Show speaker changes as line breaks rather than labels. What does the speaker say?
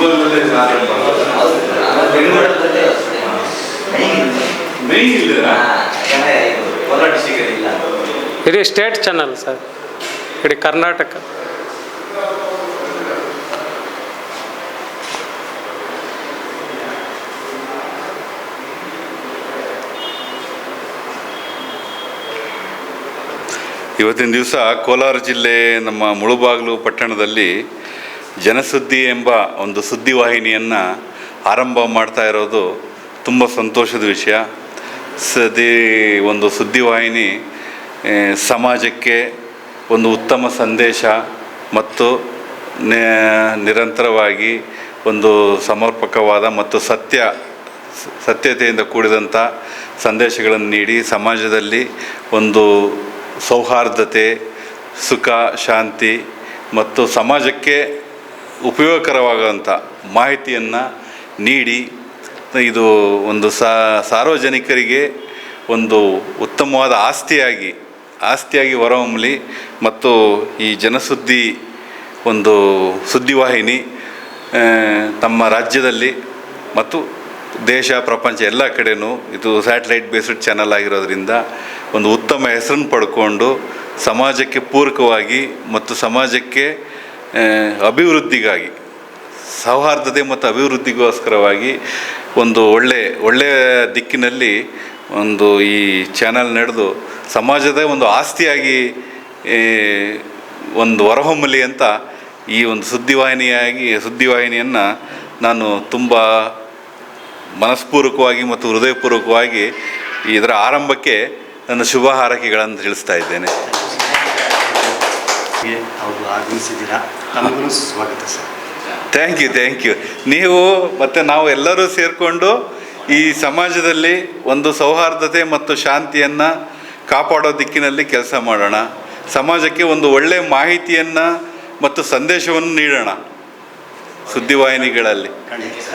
ಮುಳುಬಾಗಿಲಲ್ಲೇ ಆರಂಭ
ಹೌದು ಬೆಂಗಳೂರಲ್ಲಿ
ಮೇನ್ ಇಲ್ಲ
ಯಾಕಂದರೆ ಇದು ಕೋಲಾರ ಡಿಸ್ಟಿಕಲ್ಲಿ ಇಲ್ಲ.
ಇದು ಸ್ಟೇಟ್ ಚಾನಲ್ ಸರ್. ಇಡೀ ಕರ್ನಾಟಕ.
ಇವತ್ತಿನ ದಿವಸ ಕೋಲಾರ ಜಿಲ್ಲೆ ನಮ್ಮ ಮುಳುಬಾಗಿಲು ಪಟ್ಟಣದಲ್ಲಿ ಜನಸುದ್ದಿ ಎಂಬ ಒಂದು ಸುದ್ದಿವಾಹಿನಿಯನ್ನು ಆರಂಭ ಮಾಡ್ತಾ ಇರೋದು ತುಂಬ ಸಂತೋಷದ ವಿಷಯ. ಸದಿ ಒಂದು ಸುದ್ದಿವಾಹಿನಿ ಸಮಾಜಕ್ಕೆ ಒಂದು ಉತ್ತಮ ಸಂದೇಶ ಮತ್ತು ನಿರಂತರವಾಗಿ ಒಂದು ಸಮರ್ಪಕವಾದ ಮತ್ತು ಸತ್ಯ, ಸತ್ಯತೆಯಿಂದ ಕೂಡಿದಂಥ ಸಂದೇಶಗಳನ್ನು ನೀಡಿ ಸಮಾಜದಲ್ಲಿ ಒಂದು ಸೌಹಾರ್ದತೆ, ಸುಖ, ಶಾಂತಿ ಮತ್ತು ಸಮಾಜಕ್ಕೆ ಉಪಯೋಗಕರವಾಗುವಂಥ ಮಾಹಿತಿಯನ್ನು ನೀಡಿ, ಇದು ಒಂದು ಸಾರ್ವಜನಿಕರಿಗೆ ಒಂದು ಉತ್ತಮವಾದ ಆಸ್ತಿಯಾಗಿ ಆಸ್ತಿಯಾಗಿ ಹೊರಹೊಮ್ಮಲಿ ಮತ್ತು ಈ ಜನಸುದ್ದಿ ಒಂದು ಸುದ್ದಿವಾಹಿನಿ ತಮ್ಮ ರಾಜ್ಯದಲ್ಲಿ ಮತ್ತು ದೇಶ, ಪ್ರಪಂಚ ಎಲ್ಲ ಕಡೆಯೂ ಇದು ಸ್ಯಾಟಲೈಟ್ ಬೇಸ್ಡ್ ಚಾನಲ್ ಆಗಿರೋದ್ರಿಂದ ಒಂದು ಉತ್ತಮ ಹೆಸರನ್ನು ಪಡ್ಕೊಂಡು ಸಮಾಜಕ್ಕೆ ಪೂರಕವಾಗಿ ಮತ್ತು ಸಮಾಜಕ್ಕೆ ಅಭಿವೃದ್ಧಿಗಾಗಿ, ಸೌಹಾರ್ದತೆ ಮತ್ತು ಅಭಿವೃದ್ಧಿಗೋಸ್ಕರವಾಗಿ ಒಂದು ಒಳ್ಳೆ ಒಳ್ಳೆಯ ದಿಕ್ಕಿನಲ್ಲಿ ಒಂದು ಈ ಚಾನಲ್ ನಡೆದು ಸಮಾಜದ ಒಂದು ಆಸ್ತಿಯಾಗಿ ಒಂದು ಹೊರಹೊಮ್ಮಲಿ ಅಂತ ಈ ಒಂದು ಸುದ್ದಿವಾಹಿನಿಯಾಗಿ, ಸುದ್ದಿವಾಹಿನಿಯನ್ನು ನಾನು ತುಂಬ ಮನಸ್ಪೂರ್ವಕವಾಗಿ ಮತ್ತು ಹೃದಯಪೂರ್ವಕವಾಗಿ ಇದರ ಆರಂಭಕ್ಕೆ ನನ್ನ ಶುಭ ಹಾರೈಕೆಗಳನ್ನು ತಿಳಿಸ್ತಾ ಇದ್ದೇನೆ.
ಗೆ ಅವರು ಆಗಮಿಸಿದ್ದೀರಾ? ನಮಗೂ ಸ್ವಾಗತ sir.
Thank you thank you ನೀವು ಮತ್ತು ನಾವು ಎಲ್ಲರೂ ಸೇರಿಕೊಂಡು ಈ ಸಮಾಜದಲ್ಲಿ ಒಂದು ಸೌಹಾರ್ದತೆ ಮತ್ತು ಶಾಂತಿಯನ್ನು ಕಾಪಾಡೋ ದಿಕ್ಕಿನಲ್ಲಿ ಕೆಲಸ ಮಾಡೋಣ. ಸಮಾಜಕ್ಕೆ ಒಂದು ಒಳ್ಳೆಯ ಮಾಹಿತಿಯನ್ನು ಮತ್ತು ಸಂದೇಶವನ್ನು ನೀಡೋಣ ಸುದ್ದಿವಾಹಿನಿಗಳಲ್ಲಿ.